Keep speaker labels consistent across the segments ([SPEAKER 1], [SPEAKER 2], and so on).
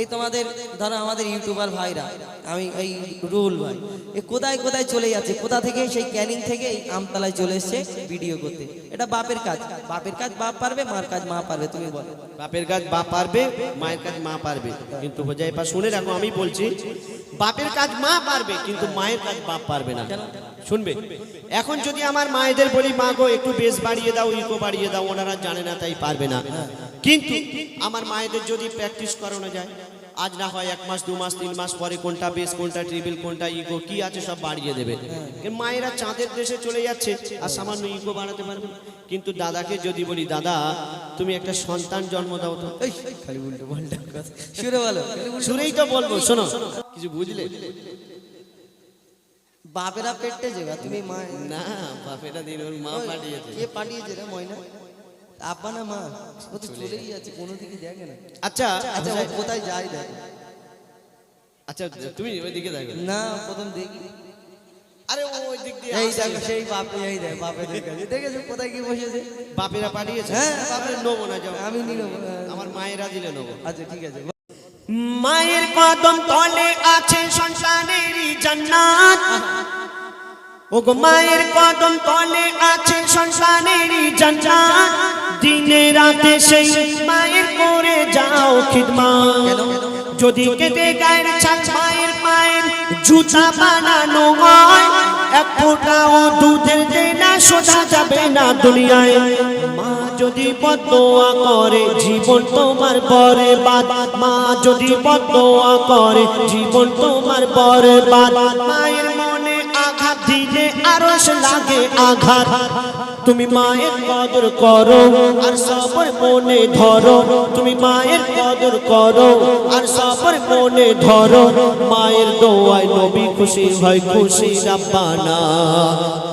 [SPEAKER 1] এই তোমাদের ধরো আমাদের ইউটিউবার ভাইরা আমি এই রুল ভাই এ কোথায় কোথায় চলে যাচ্ছে? কোথা থেকে? সেই ক্যানিং থেকে এই আমতলায় চলে এসছে ভিডিও করতে। এটা বাপের কাজ। বাপের কাজ বাপ পারবে মার কাজ মা পারবে তুমি বলো।
[SPEAKER 2] বাপের কাজ বাপ পারবে মায়ের কাজ মা পারবে। কিন্তু হোজাইফা শুনে রাখো আমি বলছি বাপের কাজ মা পারবে কিন্তু মায়ের কাজ বাপ পারবে না। শুনবে? এখন যদি আমার মায়েদের বলি মা গো একটু বেশ বাড়িয়ে দাও ইকো বাড়িয়ে দাও ওনারা জানে না তাই পারবে না। কিন্তু আমার মায়েদের যদি প্র্যাকটিস করানো যায় আজ না হয় এক মাস দু মাস তিন মাস পরে কোনটা বেস কোনটা ট্রিবিল কোনটা ইকো কি আছে সব বাড়িয়ে দেবে। মায়েরা চাঁদের দেশে চলে যাচ্ছে আর সামান্য ইকো বাড়াতে পারবে কিন্তু দাদাকে যদি বলি দাদা তুমি একটা সন্তান জন্ম দাও তো।
[SPEAKER 1] খালি উল্টো পাল্টা কথা। বলো খালি
[SPEAKER 2] শুনেই তো বলব শোনো। কিছু বুঝলে?
[SPEAKER 1] বাপেরা পেটে যাবে তুমি মা
[SPEAKER 2] না বাপেরা দিন ওর মা পাঠিয়েছে।
[SPEAKER 1] কে পাঠিয়েছে রে ময়না? আব্বা না মা ও তো চলেই যাচ্ছে কোনো দিকে দেখে না।
[SPEAKER 2] আচ্ছা
[SPEAKER 1] আচ্ছা ও কোথায় যায় দেখো।
[SPEAKER 2] আচ্ছা তুমি ওইদিকে দেখো।
[SPEAKER 1] না প্রথম দেখি।
[SPEAKER 2] আরে ওই দিক দিয়ে
[SPEAKER 1] এই দেখো সেই বাপে এই দেখ দেখেছ কোথায় কি বসেছে?
[SPEAKER 2] বাপেরা পাঠিয়েছে।
[SPEAKER 1] হ্যাঁ।
[SPEAKER 2] বাপের নেব না যাও।
[SPEAKER 1] আমি নিল
[SPEAKER 2] আমার মায়েরা দিলে নেব।
[SPEAKER 1] আচ্ছা ঠিক আছে।
[SPEAKER 2] মায়ের কদম তলে আছে সংসারেরই জান্নাত। ওগো মায়ের কদম তলে আছে সংসারেরই জান্নাত। দিনে রাতে সেই মায়ের করে যাও খিদমত যদি কেটে গায়ের ছাল মায়ের পায়ের জুতা বানানো হয় এক ফোঁটাও দুধের দেনা শোধা যাবে না দুনিয়ায়। মা যদি বদোয়া করে জীবন তোমার পরে বাদ মা যদি বদোয়া করে জীবন তোমার পরে বাদ মায়ের মনে আঘাত দিলে আরও লাগে আঘাত। তুমি মায়ের কদর করো আর সবর মনে ধরো। তুমি মায়ের কদর করো আর সবর মনে ধরো। মায়ের দোয়ায় নবী খুশি হয় খুশি রাব্বানা।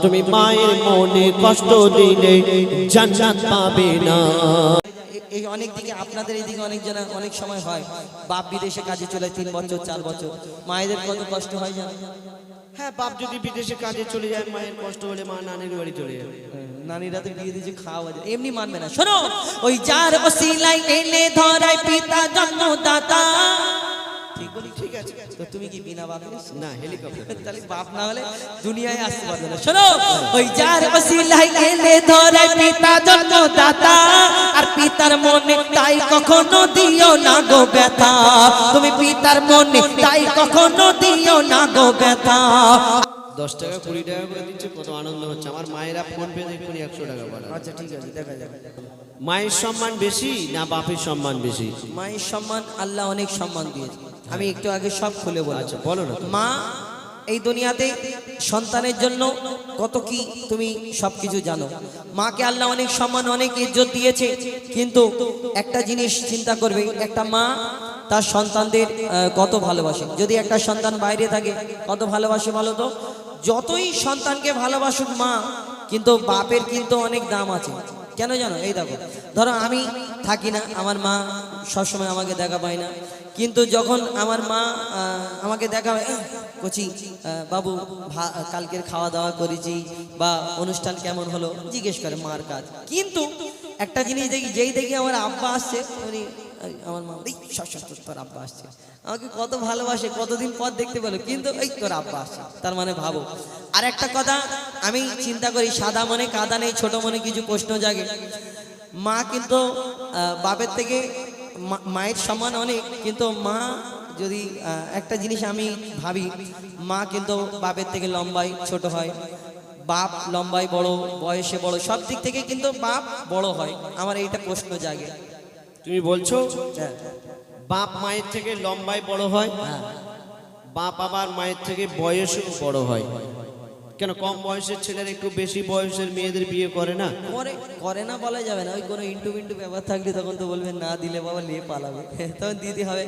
[SPEAKER 2] তুমি মায়ের মনে কষ্ট দিলে জান্নাত পাবে না।
[SPEAKER 1] এই অনেক দিকে আপনাদের এইদিকে অনেক জানা অনেক সময় হয়। বাপ বিদেশে কাজে চলে তিন বছর চার বছর। মায়েদের কত কষ্ট হয় জানো?
[SPEAKER 2] হ্যাঁ বাপ যদি বিদেশে কাজে চলে যায় মায়ের কষ্ট হলে মা নানির বাড়ি চলে যাবে
[SPEAKER 1] নানিরা তো বিয়ে দিয়েছে খাওয়া যায়। এমনি মানবে না। শোনো ওই যার ওসিলাই এনে ধরাই পিতা জন্মদাতা। ঠিক বলি? ঠিক আছে। তো তুমি কি বিনা বাপের
[SPEAKER 2] না হেলিকপ্টার
[SPEAKER 1] তাহলে বাপ না হলে দুনিয়ায় আসতে পারবে না। শোনো ওই যার ওসিলাই এনে ধরাই পিতা জন্মদাতা। আর পিতার মনে তাই কখনো দিও না গো ব্যথা। তুমি পিতার মনে তাই কখনো দিও না গো ব্যথা।
[SPEAKER 2] দশ টাকা কুড়ি টাকা করে দিচ্ছে কত আনন্দ হচ্ছে। আমার মায়েরা ফোন পে দেখুন একশো টাকা বাড়া
[SPEAKER 1] আচ্ছা ঠিক আছে দেখা যাবে
[SPEAKER 2] মায়ের সম্মান বেশি না বাপের সম্মান বেশি?
[SPEAKER 1] মায়ের সম্মান আল্লাহ অনেক সম্মান দিয়েছে। আমি একটু আগে সব খুলে বলছি
[SPEAKER 2] আচ্ছা বলো না
[SPEAKER 1] মা এই দুনিয়াতে সন্তানের জন্য কত কি তুমি সবকিছু জানো? মাকে আল্লাহ অনেক সম্মান অনেক ইজ্জত দিয়েছে। কিন্তু একটা জিনিস চিন্তা করবে একটা মা তার সন্তানদের কত ভালোবাসে। যদি একটা সন্তান বাইরে থাকে কত ভালোবাসে বলো তো? যতই সন্তানকে ভালোবাসুক মা কিন্তু বাপের কিন্তু অনেক দাম আছে। কেন জানো? এই দেখো ধরো আমি থাকি না আমার মা সবসময় আমাকে দেখা পায় না। কিন্তু যখন আমার মা আমাকে দেখা হয় "এই, কচি বাবু কালকের খাওয়া দাওয়া করেছি বা অনুষ্ঠান কেমন হলো? জিজ্ঞেস করে মার কাজ কিন্তু একটা জিনিস দেখি যেই দেখি আমার আব্বা আসছে উনি আমার মা এই সব সব তোর- তোর আব্বা আসছে। আমাকে কত ভালোবাসে, কতদিন পর দেখতে পেল, কিন্তু এই তোর আব্বা আসছে, তার মানে ভাবো। আর একটা কথা, আমি চিন্তা করি, সাদা মনে কাদা নেই, ছোট মনে কিছু প্রশ্ন জাগে। মা কিন্তু বাপের থেকে মায়ের সমান অনেক, কিন্তু মা যদি একটা জিনিস আমি ভাবি, মা কিন্তু বাপের থেকে লম্বাই ছোট হয়, বাপ লম্বাই বড়, বয়সে বড়, সব দিক থেকে কিন্তু বাপ বড় হয়, আমার এইটা প্রশ্ন জাগে।
[SPEAKER 2] তুমি বলছো
[SPEAKER 1] হ্যাঁ।
[SPEAKER 2] বাপ মায়ের থেকে লম্বায় বড় হয় বাপ আবার মায়ের থেকে বয়সেও বড় হয়। কেন কম বয়সের ছেলের একটু বেশি বয়সের মেয়েদের বিয়ে করে না?
[SPEAKER 1] করে করে না বলা যাবে না। ওই কোনো ইন্টু মিন্টু ব্যাপার থাকলে তখন তো বলবেন না দিলে বাবা নিয়ে পালাবে। তখন দিতে হবে।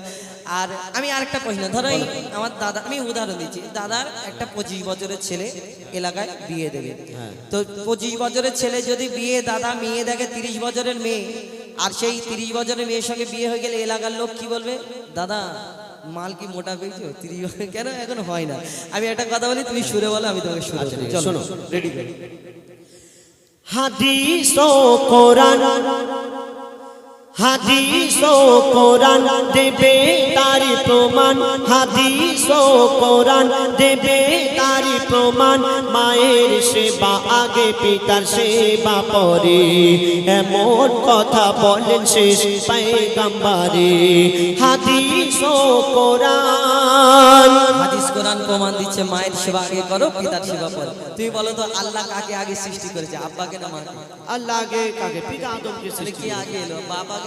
[SPEAKER 1] আর আমি আরেকটা না ধরো আমার দাদা আমি উদাহরণ দিচ্ছি। দাদার একটা পঁচিশ বছরের ছেলে এলাকায় বিয়ে দেবে। তো পঁচিশ বছরের ছেলে যদি বিয়ে দাদা মেয়ে দেখে তিরিশ বছরের মেয়ে আর সেই তিরিশ বছরের মেয়ের সঙ্গে বিয়ে হয়ে গেলে এলাকার লোক কি বলবে? দাদা মাল কি মোটা পেয়েছ? তিরিশ বছর কেন? এখন হয় না। আমি একটা কথা বলি তুমি সুরে বলো আমি তোমাকে সুরে বলি। চলো। রেডি
[SPEAKER 2] হাদিস কোরআন। হাদিস ও কোরআন দেবে তার প্রমাণ। হাদিস ও কোরআন দেবে তারি প্রমাণ। মায়ের সেবা আগে পিতার সেবা পরে। এমন কথা বলেন শেষ পায়গাম্বারে। হাদিস ও কোরআন।
[SPEAKER 1] হাদিস কোরআন প্রমাণ দিচ্ছে মায়ের সেবা আগে করো পিতার সেবা করো তুমি বলো তো আল্লাহ কাকে আগে সৃষ্টি করেছে? আব্বাকে না মাকে?
[SPEAKER 2] আল্লাহ আগে কাকে? পিতা আদমকে সৃষ্টি
[SPEAKER 1] কি আগে এলো? বাবাকে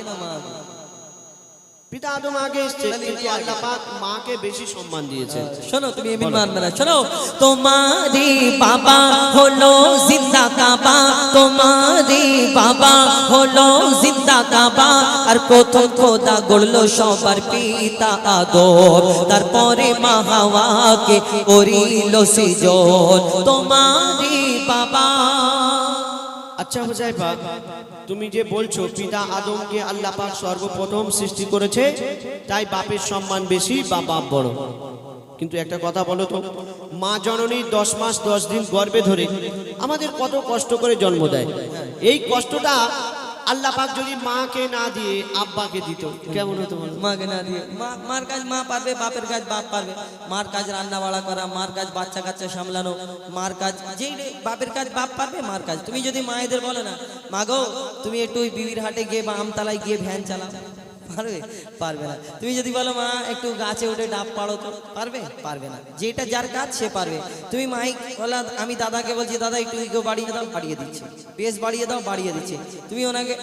[SPEAKER 2] পিতা আদম আগে এসছে কিন্তু আল্লাহ পাক মাকে বেশি সম্মান দিয়েছেন।
[SPEAKER 1] শোনো তুমি এমনি মানবে না শোনো। তোমারি বাবা হলো জিন্দা কাবা তোমারি বাবা হলো জিন্দা কাবা। আর প্রথম খোদা গড়লো সবার পিতা আদম তারপরে মা হাওয়াকে করিল সিজন। তোমারি বাবা।
[SPEAKER 2] আচ্ছা হুজাইফা তুমি যে বলছো, পিতা আদমকে আল্লাহ পাক সর্বপ্রথম সৃষ্টি করেছে, তাই বাপের সম্মান বেশি বা বাপ বড়। কিন্তু একটা কথা বলো তো, মা জননী দশ মাস দশ দিন গর্বে ধরে আমাদের কত কষ্ট করে জন্ম দেয়। এই কষ্টটা আল্লাহ পাক যদি মাকে না দিয়ে আব্বাকে দিত, কেমন হতো
[SPEAKER 1] মাকে না দিয়ে। মা, মার কাজ মা পারবে, বাপের কাজ বাপ পারবে। মার কাজ রান্না বাড়া করা, মার কাজ বাচ্চা কাচ্চা সামলানো, মার কাজ যেই বাপের কাজ বাপ পারবে, মার কাজ। তুমি যদি মায়েদের বলো না মাগো তুমি একটু বিবির হাটে গিয়ে বা আমতলায় গিয়ে ভ্যান চালাও। পারবে পারবে না। তুমি যদি বলো, মা, একটু গাছে উঠে ডাব পাড়ো তো। পারবে? পারবে না। যেটা যার কাজ, সে পারবে। তুমি মাইক বলা আমি দাদাকে বলছি, দাদা, একটু ইগো বাড়িয়ে দাও। বাড়িয়ে দিচ্ছে। বেশ বাড়িয়ে দাও, বাড়িয়ে দিচ্ছে। তুমি ওনাকে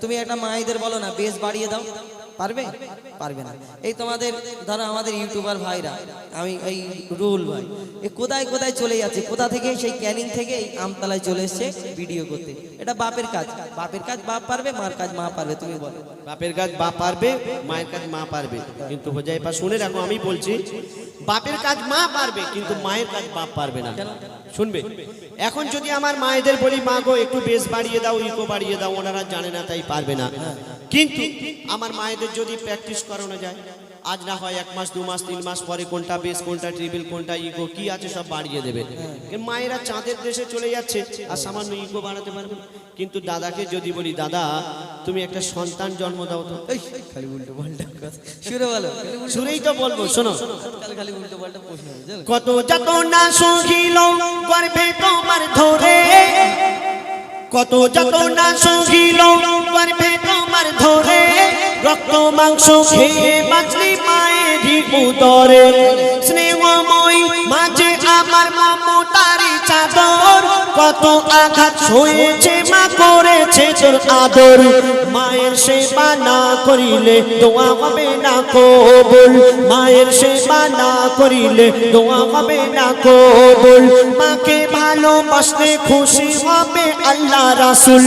[SPEAKER 1] তুমি একটা মায়েদের বলো না, বেশ বাড়িয়ে দাও। পারবে? পারবে না। এই তোমাদের, ধরো আমাদের ইউটিউবার ভাইরা, আমি এই রুল ভাই, এ কোথায় কোথায় চলে যাচ্ছে? কোথা থেকে? সেই ক্যানিং থেকে এই আমতলায় চলে এসছে ভিডিও করতে। এটা বাপের কাজ। বাপের কাজ বাপ পারবে, মার কাজ মা পারবে, তুমি বলো।
[SPEAKER 2] বাপের কাজ বাপ পারবে, মায়ের কাজ মা পারবে। কিন্তু হোজাইফা শুনে রাখো, আমি বলছি, বাপের কাজ মা পারবে, কিন্তু মায়ের কাজ বাপ পারবে না। শুনবে? এখন যদি আমার মায়েদের বলি, মা গো, একটু বেশ বাড়িয়ে দাও, ইকো বাড়িয়ে দাও, ওনারা জানে না, তাই পারবে না। কিন্তু আমার মায়েদের যদি প্র্যাকটিস করানো যায় আজ না হয় এক মাস দু মাস তিন মাস পরে কোনটা বেস কোনটা ট্রিবিল কোনটা ইকো কি আছে সব বাড়িয়ে দেবে। মায়েরা চাঁদের দেশে চলে যাচ্ছে আর সামান্য ইকো বাড়াতে পারবে কিন্তু দাদাকে যদি বলি দাদা তুমি একটা সন্তান জন্ম দাও তো।
[SPEAKER 1] এই, খালি উল্টো পাল্টা কথা। বলো খালি
[SPEAKER 2] শুনেই তো বলব শোনো।
[SPEAKER 1] খালি খালি উল্টো পাল্টা
[SPEAKER 2] কত যত না সহিল গর্ভে তোমার ধরে কত যত না সহিল ধরে, রক্ত, মাংস খেয়ে বাঁচলি মায়ের উদরে। স্নেহময় মাঝে আমার মমতারি চাদর কত আঘাত সয়েছে মা করেছে তোর আদর। মায়ের সেবা না করিলে দোয়া হবে না কবুল। মায়ের সেবা না করিলে দোয়া হবে না কবুল। মাকে ভালোবাসতে খুশি হবে আল্লাহ রাসুল।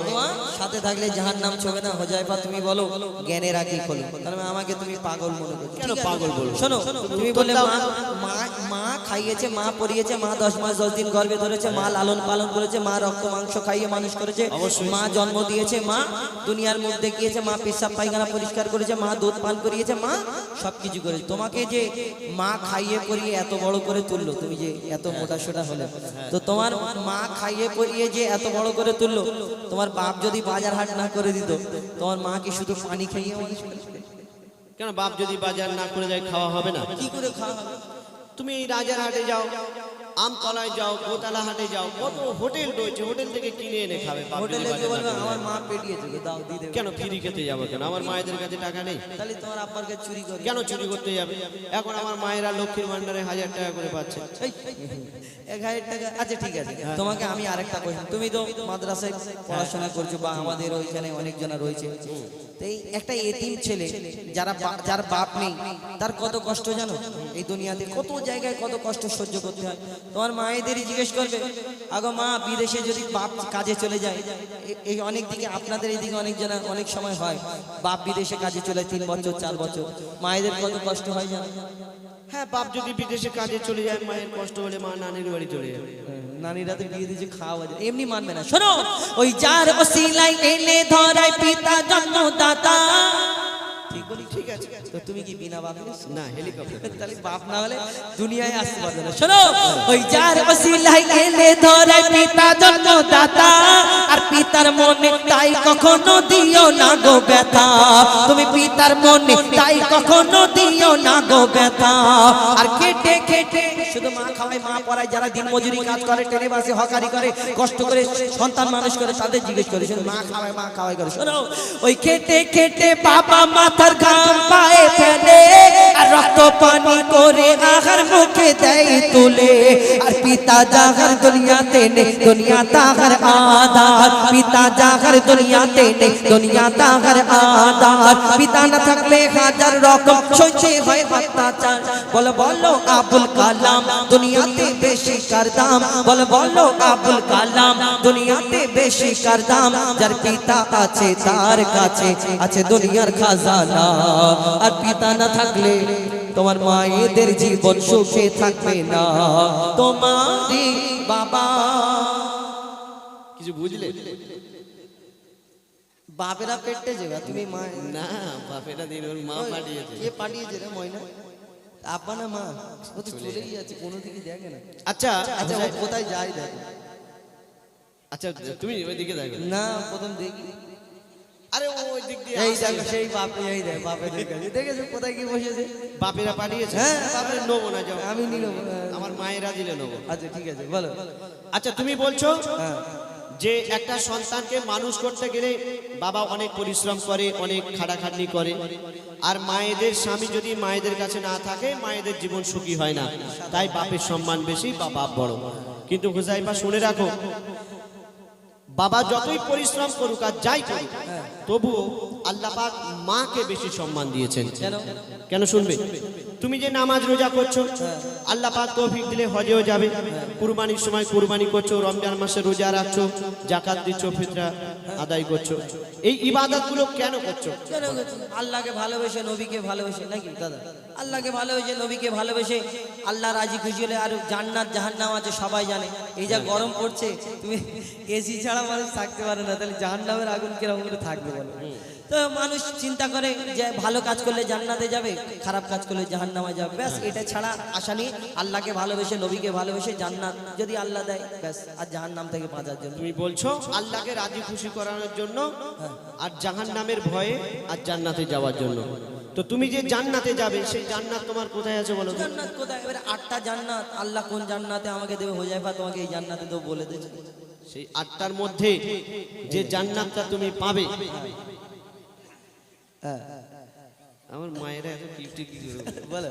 [SPEAKER 1] থাকলে জাহার নাম ছবে না হোজাইফা তুমি বলো জ্ঞানের আগে খোলো। তার মানে আমাকে তুমি পাগল মনে করছ।
[SPEAKER 2] কেন পাগল বলব?
[SPEAKER 1] শোনো তুমি বলে মা মা খাইয়েছে মা পরিয়েছে মা দশ মাস দশ দিন গর্ভে ধরেছে মা লালন পালন করেছে মা রক্ত মাংস খাইয়ে মানুষ করেছে মা জন্ম দিয়েছে মা দুনিয়ার মুখ দেখিয়েছে মা পেশাব পায়খানা পরিষ্কার করেছে মা দুধ পান করিয়েছে মা সবকিছু করেছে। তোমাকে যে মা খাইয়ে পরিয়ে এত বড় করে তুললো তুমি যে এত মোটা সোটা হলে। তো তোমার মা খাইয়ে পরিয়ে যে এত বড় করে তুললো তোমার বাপ যদি বাজার হাট না করে দিত। তোমার মা কি শুধু পানি করেছে?
[SPEAKER 2] কেন বাপ যদি বাজার না করে যায় খাওয়া হবে না?
[SPEAKER 1] কি করে খাওয়া হবে?
[SPEAKER 2] তুমি এই রাজার হাটে যাও আমতলায় যাও গোতালা হাটে যাও কত হোটেল রয়েছে হোটেল থেকে কিনে এনে খাবে
[SPEAKER 1] হোটেলে গিয়ে বলবে আমার। মা পেটিয়েছে দাও দিয়ে দেবে।
[SPEAKER 2] কেন ফ্রি খেতে যাব কেন? আমার মায়েদের কাছে টাকা নেই।
[SPEAKER 1] তাহলে তোমার আব্বার কাছে চুরি করে
[SPEAKER 2] কেন চুরি করতে যাবে? এখন আমার মায়েরা লক্ষ্মীর ভান্ডারে হাজার টাকা করে পাচ্ছে।
[SPEAKER 1] এক হাজার টাকা। আচ্ছা ঠিক আছে। তোমাকে আমি আরেকটা তুমি তো মাদ্রাসায় পড়াশোনা করছ বা আমাদের ওইখানে অনেকজনা রয়েছে। তো এই একটা এতিম ছেলে যারা যার বাপ নেই তার কত কষ্ট জানো? এই দুনিয়াতে কত জায়গায় কত কষ্ট সহ্য করতে হয়। তোমার মায়েদেরই জিজ্ঞেস করবে আগো মা বিদেশে যদি বাপ কাজে চলে যায় এই অনেক দিকে আপনাদের এইদিকে অনেক জনা অনেক সময় হয় বাপ বিদেশে কাজে চলে তিন বছর চার বছর। মায়েদের কত কষ্ট হয় জানো?
[SPEAKER 2] হ্যাঁ বাপ যদি বিদেশে কাজে চলে যায় মায়ের কষ্ট হলে মা নানির বাড়ি চলে যায়।
[SPEAKER 1] নানিরা তো বিয়ে দিয়েছে খাওয়া যায়। এমনি মানবে না। শোনো ওই যার ওসিলাই এনে ধরায় পিতা জন্মদাতা ঠিক বলি?
[SPEAKER 2] ঠিক আছে।
[SPEAKER 1] তো তুমি কি বিনা বাপের?
[SPEAKER 2] না হেলিকপ্টার
[SPEAKER 1] তাহলে বাপ না হলে দুনিয়ায় আসতে পারবে না। শোনো ওই যার ওসিলাই এনে ধরায় পিতা জন্মদাতা আর পিতার মনে তাই কখনো দিও না গো ব্যথা। তুমি পিতার মনে তাই কখনো দিও না গো ব্যথা। আর কেটে কেটে শুধু মা খাওয়ায় মা পড়ায়, যারা দিন মজুরি কাজ করে ট্রেনে বাসে হকারি করে, কষ্ট করে সন্তান মানুষ করে, তাদের জিজ্ঞেস করে, শুধু মা খাওয়ায় মা খাওয়াই করে, শোনো। ওই খেটে খেটে বাবা মাথার ঘাম পায়ে ফেলে, আর রক্ত পানি করে আহার মুখে দেয় তুলে। আর পিতা জাগার দুনিয়াতে নেই, দুনিয়া তাহার আদার পিতা জাগার দুনিয়াতে নেই, দুনিয়া তাহার আদার পিতা না থাকলে হাজার রকম সহ্য হয় অত্যাচার। বলো বলো, আবুল কালাম। দুনিয়াতে বেশি কার দাম? বলো বলো আবুল কালাম দুনিয়াতে বেশি কার যার পিতা আছে তার কাছে আছে দুনিয়ার খাজানা। আর পিতা না থাকলে তোমার মায়েদের জীবন সুখে থাকবে না। তোমারই বাবা।
[SPEAKER 2] কিছু বুঝলে?
[SPEAKER 1] বাপেরা পেটে যাবে তুমি মা
[SPEAKER 2] না বাপেরা দিন মা পাঠিয়েছে।
[SPEAKER 1] কে পাঠিয়েছে রে ময়না? আপা না মা? ও তো চলেই যাচ্ছে কোনো দিকে দেখে না।
[SPEAKER 2] আচ্ছা
[SPEAKER 1] আচ্ছা
[SPEAKER 2] আচ্ছা
[SPEAKER 1] ও কোথায় যায় দেখো।
[SPEAKER 2] আচ্ছা তুমি ওইদিকে দেখো।
[SPEAKER 1] না প্রথম দেখি।
[SPEAKER 2] আরে ও ওই দিক দিয়ে
[SPEAKER 1] এই দেখো সেই বাপে এই দেখ বাপে দেখে দেখেছ কোথায় কি বসেছে?
[SPEAKER 2] বাপেরা পাঠিয়েছে।
[SPEAKER 1] হ্যাঁ।
[SPEAKER 2] বাপের নেব না যাও।
[SPEAKER 1] আমি নিল
[SPEAKER 2] আমার মায়েরা দিলে নেব।
[SPEAKER 1] আচ্ছা ঠিক আছে বলো।
[SPEAKER 2] আচ্ছা তুমি বলছো?
[SPEAKER 1] হ্যাঁ।
[SPEAKER 2] যে একটা সন্তানকে মানুষ করতে গেলে বাবা অনেক পরিশ্রম করে, অনেক খাটাখাটনি করে। আর মায়েদের স্বামী যদি মায়েদের কাছে না থাকে, মায়েদের জীবন সুখী হয় না। তাই বাপের সম্মান বেশি বা বাপ বড়। কিন্তু হুজাইফা শুনে রাখো বাবা যতই পরিশ্রম করুক আর যাই করুক তবুও আল্লাহ পাক মাকে বেশি সম্মান দিয়েছেন।
[SPEAKER 1] কেন?
[SPEAKER 2] শুনবে? তুমি যে নামাজ রোজা করছ আল্লাহ পাক তৌফিক দিলে হজেও যাবে। কুরবানির সময় কুরবানি করছ রমজান মাসে রোজা রাখছো জাকাত দিচ্ছ ফিতরা আদায় করছ। এই ইবাদত ইবাদতগুলো কেন করছ?
[SPEAKER 1] আল্লাহকে ভালোবেসে নবীকে ভালোবেসে নাকি দাদা? আল্লাহকে ভালোবেসে নবীকে ভালোবেসে আল্লাহ রাজি খুশি হলে আর জান্নাত জাহান্নাম আছে সবাই জানে। এই যা গরম পড়ছে তুমি এসি ছাড়া মানুষ থাকতে পারে না তাহলে জাহান্নামের আগুন কীরকম করে থাকবে বলো? তো মানুষ চিন্তা করে যে ভালো কাজ করলে জান্নাতে যাবে খারাপ কাজ করলে জাহান্নামে যাবে। ব্যাস এটা ছাড়া আশা নেই। আল্লাহকে ভালোবেসে নবীকে ভালোবেসে জান্নাত যদি আল্লাহ দেয় ব্যাস আর জাহান্নাম থেকে বাঁচার জন্য।
[SPEAKER 2] তুমি বলছো আল্লাহকে রাজি খুশি করানোর জন্য আর জাহান নামের ভয়ে আর জান্নাতে যাওয়ার জন্য। তো তুমি যে জান্নাতে যাবে সেই জান্নাত তোমার কোথায় আছে বলো
[SPEAKER 1] জান্নাত কোথায়? এবারে আটটা জান্নাত। আল্লাহ কোন জান্নাতে আমাকে দেবে? হোজাইফা তোমাকে এই জান্নাতে তো বলে দেবে
[SPEAKER 2] সেই আটটার মধ্যে যে জান্নাতটা তুমি পাবে
[SPEAKER 1] হ্যাঁ।
[SPEAKER 2] আমার মায়েরা এত কিপটি কি বলো?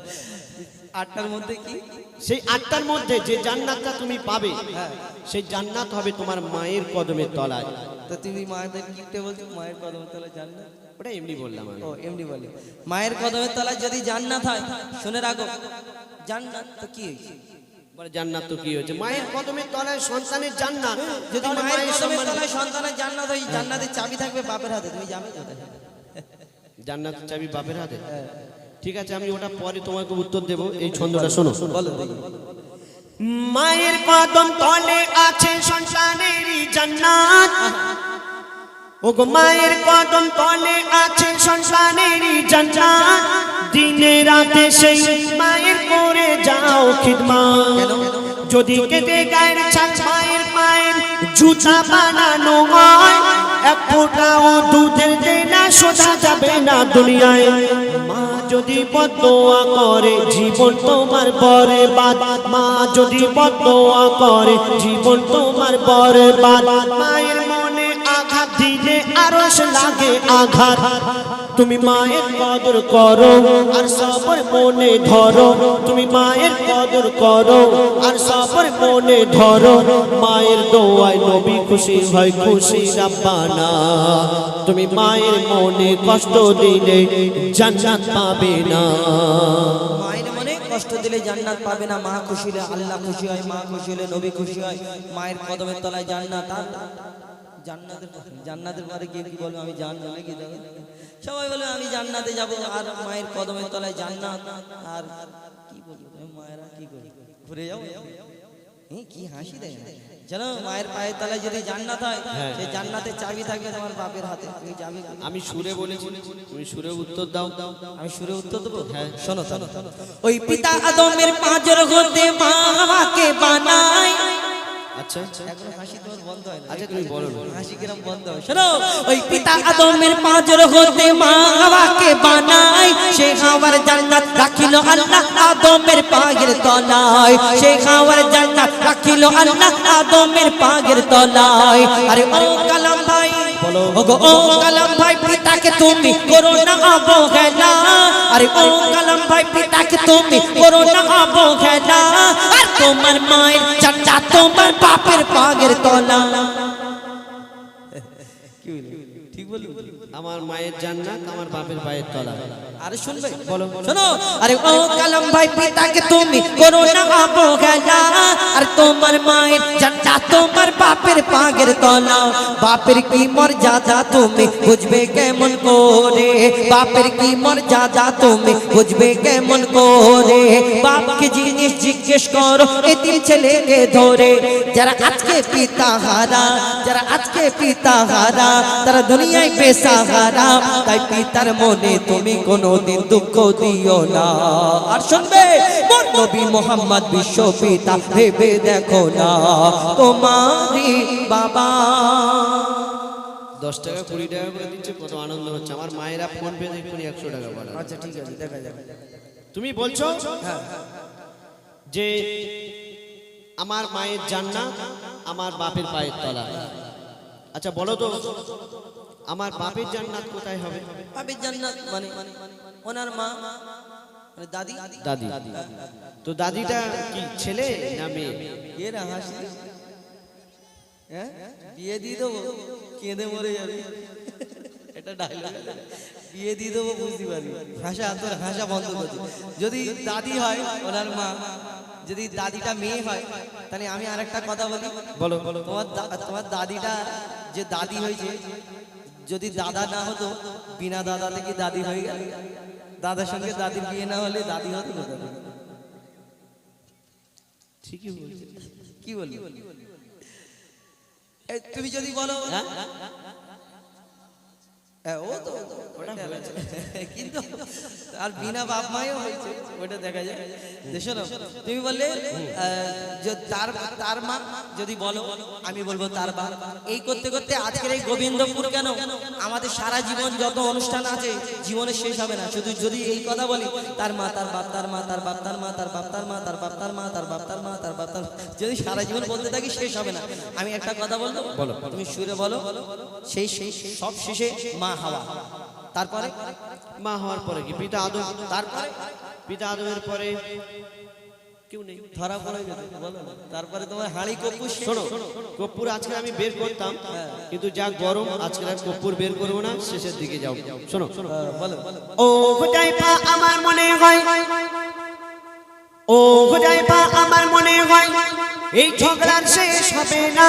[SPEAKER 1] আটটার মধ্যে কি?
[SPEAKER 2] সেই আটটার মধ্যে যে জান্নাতটা তুমি পাবে
[SPEAKER 1] হ্যাঁ।
[SPEAKER 2] সেই জান্নাত হবে তোমার মায়ের কদমের তলায়।
[SPEAKER 1] তো তুমি মায়েদের কিনতে বলছো? মায়ের কদমের তলায় জান্নাত?
[SPEAKER 2] ওটা এমনি বললাম আমি।
[SPEAKER 1] ও এমনি বলি। মায়ের কদমের তলায় যদি জান্নাত হয় শুনে রাখো। জান্নাত তো কি হয়েছে?
[SPEAKER 2] বলে জান্নাত তো কি হয়েছে? মায়ের কদমের তলায় সন্তানের জান্নাত।
[SPEAKER 1] যদি মায়ের কদমের
[SPEAKER 2] সম্মান-
[SPEAKER 1] তলায় সন্তানের জান্নাত হয় জান্নাতের চাবি থাকবে বাপের হাতে। তুমি যাবে কোথায়?
[SPEAKER 2] জান্নাতের চাবি বাপের হাতে। ঠিক আছে আমি ওটা পরে তোমাকে উত্তর দেব। এই ছন্দটা শোনো।
[SPEAKER 1] বলো দেখি।
[SPEAKER 2] মায়ের কদম তলে আছে সন্তানেরই জান্নাত। ওগো মায়ের কদম তলে আছে সন্তানেরই জান্নাত। দিনে রাতে সেই মায়ের করে যাও খিদমত যদি কেটে গায়ের ছাল মায়ের পায়ের জুতা বানানো হয় এক ফোঁটাও দুধের দেনা শোধা যাবে না দুনিয়ায়। মা যদি বদোয়া করে, জীবন তোমার পরে বাদ মা যদি বদোয়া করে, জীবন তোমার পরে বাদ মায়ের মনে আঘাত দিলে আরস লাগে আঘাত। তুমি মায়ের কদর করো, আর সবর মনে ধরো। তুমি মায়ের কদর করো, আর সবর মনে ধরো। মায়ের দোয়ায় নবী খুশি হয় খুশি রাব্বানা। তুমি মায়ের মনে কষ্ট দিলে জান্নাত পাবে না।
[SPEAKER 1] মায়ের মনে কষ্ট দিলে জান্নাত পাবে না। মা খুশি হলে আল্লাহ খুশি হয়, মা খুশি হলে নবী খুশি হয়। মায়ের কদমের তলায় জান্নাত। জান্নাতের জান্নাতের পরে কে কি বলবে আমি? জানব নাকি দাদা সবাই বলে আমি জান্নাতে যাব আর মায়ের কদমের তলায় জান্নাত। আর কি করবে মায়েরা কি করবে ঘুরে যাও। এই কি হাসি দেয় জানো মায়ের পায়ের তলায় যদি জান্নাত হয় সেই জান্নাতের চাবি থাকবে তোমার বাপের হাতে। তুমি কি?
[SPEAKER 2] আমি সুরে বলেছি। তুমি সুরে উত্তর দাও।
[SPEAKER 1] আমি সুরে উত্তর দেবো? শোনো শোনো ওই পিতা আদমের পাঁচর হতে মা বাবাকে বানায়।
[SPEAKER 2] আচ্ছা
[SPEAKER 1] এখনও হাসি তোমার বন্ধ হয় না।
[SPEAKER 2] আচ্ছা তুমি বলো
[SPEAKER 1] হাসি কিরম বন্ধ হয়? শোনো ওই পিতা আদমের পাঁচর হতে মা বাবাকে বানায়। সে খাওয়ার জান্নাত রাখিল আল্লাহ আদমের পাগের তলায়। সে খাওয়ার জান্নাত রাখিল আল্লাহ আদমের পাগের তলায়। আরে ও কালাম ভাই। ওগো ও কালাম ভাই পিতাকে তুমি করো না অবহেলা। আরে ও কালাম ভাই পিতাকে তুমি করো না অবহেলা। আর তোমার মায়ের চাচা তোমার বাপের পাগের তলা। ঠিক বলি?
[SPEAKER 2] আমার মায়ের জান্নাত আমার বাপের পায়ের তলা।
[SPEAKER 1] আরে শুনবে বলো। শোনো আরে ও কালাম ভাই পিতাকে তুমি করো না অবহেলা। আর তোমার মায়ের চাচা তোমার বাপের পাগের তলা। বাপের কি মর্যাদা তুমি বুঝবে কেমন করে? বাপের কি মর্যাদা তুমি বুঝবে কেমন করে? বাপকে জিনিস জিজ্ঞেস করো এতিম ছেলেকে ধরে। যারা আজকে পিতা হারা যারা আজকে পিতা হারা তারা দুনিয়ায় বেসাহারা তাই পিতার মনে তুমি কোনোদিন দুঃখ দিও না। আর শুনবে মোর নবী মোহাম্মদ বিশ্ব পিতা ভেবে দেখো না তোমারই বাবা।
[SPEAKER 2] দশ টাকা কুড়ি টাকা করে দিচ্ছে কত আনন্দ হচ্ছে। আমার মায়েরা ফোন পে দেখুন একশো টাকা পাঠায়
[SPEAKER 1] আচ্ছা ঠিক আছে দেখা যাবে
[SPEAKER 2] তুমি বলছো যে আমার মায়ের জান্নাত আমার বাপের পায়ের তলা আচ্ছা বলো তো আমার বাপের জান্নাত কোথায় হবে?
[SPEAKER 1] বাপের জান্নাত মানে ওনার মা মানে দাদি।
[SPEAKER 2] দাদি। তো দাদিটা কি ছেলে না মেয়ে?
[SPEAKER 1] কে রে হাসি। হ্যাঁ? বিয়ে দিয়ে দেবো কেঁদে মরে যাবে। এটা ডায়লগ বিয়ে দিয়ে দেবো বুঝতে পারবি ভাষা তোর ভাষা বন্ধ করছি যদি দাদি হয় ওনার মা। যদি দাদিটা মেয়ে হয় তাহলে আমি আরেকটা কথা বলি।
[SPEAKER 2] বলো। বলো
[SPEAKER 1] তোমার তোমার দাদিটা যে দাদি হয়েছে যদি দাদা না হতো বিনা দাদা থেকে দাদি হয়ে গেল? দাদার সঙ্গে দাদির বিয়ে না হলে দাদি হতো না
[SPEAKER 2] ঠিকই বলছো।
[SPEAKER 1] কি বলি তুমি যদি বলো
[SPEAKER 2] হ্যাঁ?
[SPEAKER 1] হ্যাঁ, ও তো ওটা কিন্তু আর বিনা বাপ মায়েও হয়েছে ওটা দেখা যায়। যে শোনো তুমি বললে যে তার তার মা যদি বলো আমি বলব তার বাপ। এই করতে করতে আজকের এই গোবিন্দপুর কেন? আমাদের সারা জীবন যত অনুষ্ঠান আছে জীবনে শেষ হবে না। শুধু যদি এই কথা বলি তার মা তার বাপ তার মা তার বাপ তার মা তার বাপ তার মা তার বাপ তার মা তার বাপ তার মা তার বাপ তার যদি সারা জীবন বলতে থাকি শেষ হবে না। আমি একটা কথা বলব?
[SPEAKER 2] বলো।
[SPEAKER 1] তুমি সুরে বলো সেই সেই সব শেষে মা হাওয়া তারপরে?
[SPEAKER 2] মা হওয়ার পরে কি? পিতা আদম।
[SPEAKER 1] তারপরে?
[SPEAKER 2] পিতা আদমের পরে? কেউ নেই।
[SPEAKER 1] ধরা পড়ে গেছে বলো। তারপরে তোমার হাঁড়ি কপ্পু
[SPEAKER 2] শোনো কর্পূর আজকে আমি বের করতাম কিন্তু যা গরম আজকে আর কর্পূর বের করব না শেষের দিকে যাও। শোনো। শোনো
[SPEAKER 1] বলো।
[SPEAKER 2] ও হুজাইফা আমার মনে হয় ও হুজাইফা আমার মনে হয় এই ঝগড়ার শেষ হবে না।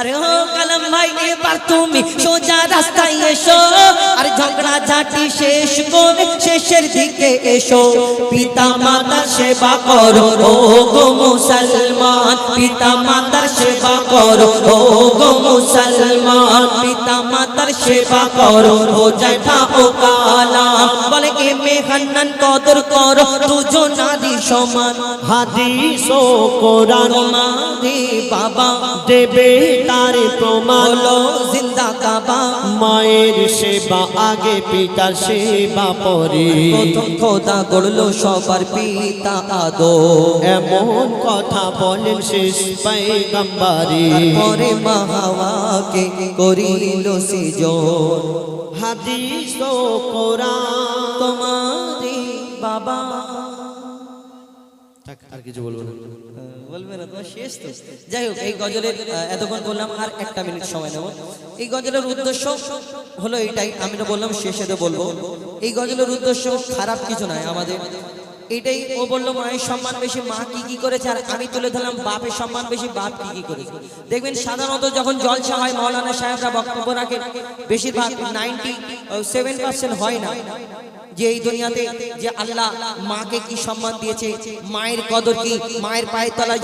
[SPEAKER 1] আরে ও কালাম ভাই এবার তুমি সোজা রাস্তায় এসো। আর ঝগড়া ঝাঁটি শেষ করে শেষের দিকে এসো। পিতা মাতার সেবা করো, ও গো মুসলমান। পিতা মাতার সেবা করো, ও গো মুসলমান। পিতা মাতার সেবা করো ও জঠা ও কালাম। বলে এ মেহান্নান কদর করো দুজো নারী সমান
[SPEAKER 2] হাদিস ও কোরআন
[SPEAKER 1] মাদি বাবা
[SPEAKER 2] দেবে তার প্রমাণ।
[SPEAKER 1] জিন্দা কাবা।
[SPEAKER 2] মায়ের সেবা আগে পিতার সেবা পরে।
[SPEAKER 1] খোদা গড়লো সবার পিতা আদো
[SPEAKER 2] এমন কথা বলেন শেষ পাইগাম্বারি
[SPEAKER 1] পরে মাহাওয়াকে করিল সিজন।
[SPEAKER 2] হাদিস ও কোরআন
[SPEAKER 1] তোমারি বাবা।
[SPEAKER 3] আর কিছু বলব না।
[SPEAKER 1] বলবে না, তোমার শেষ তো। যাই হোক, এই গজলের এতক্ষণ বললাম আর একটা মিনিট সময় নেব। এই গজলের উদ্দেশ্য হলো এইটাই, আমি তো বললাম শেষে তো বলব। এই গজলের উদ্দেশ্য খারাপ কিছু নয় আমাদের। এটাই ও বলল, মায়ের সম্মান বেশি, মা কি কি করেছে? আর আমি তুলে ধরলাম, বাপের সম্মান বেশি, বাপ কি কি করেছে? দেখবেন সাধারণত যখন জলসা হয়, মৌলানা সাহেবরা বক্তব্য রাখে, বেশিরভাগ নাইনটি সেভেন পার্সেন্ট হয় না। যে এই দুনিয়াতে যে আল্লাহ মাকে কি সম্মান দিয়েছে? মায়ের কদর কি? মায়ের পায়ের তলায়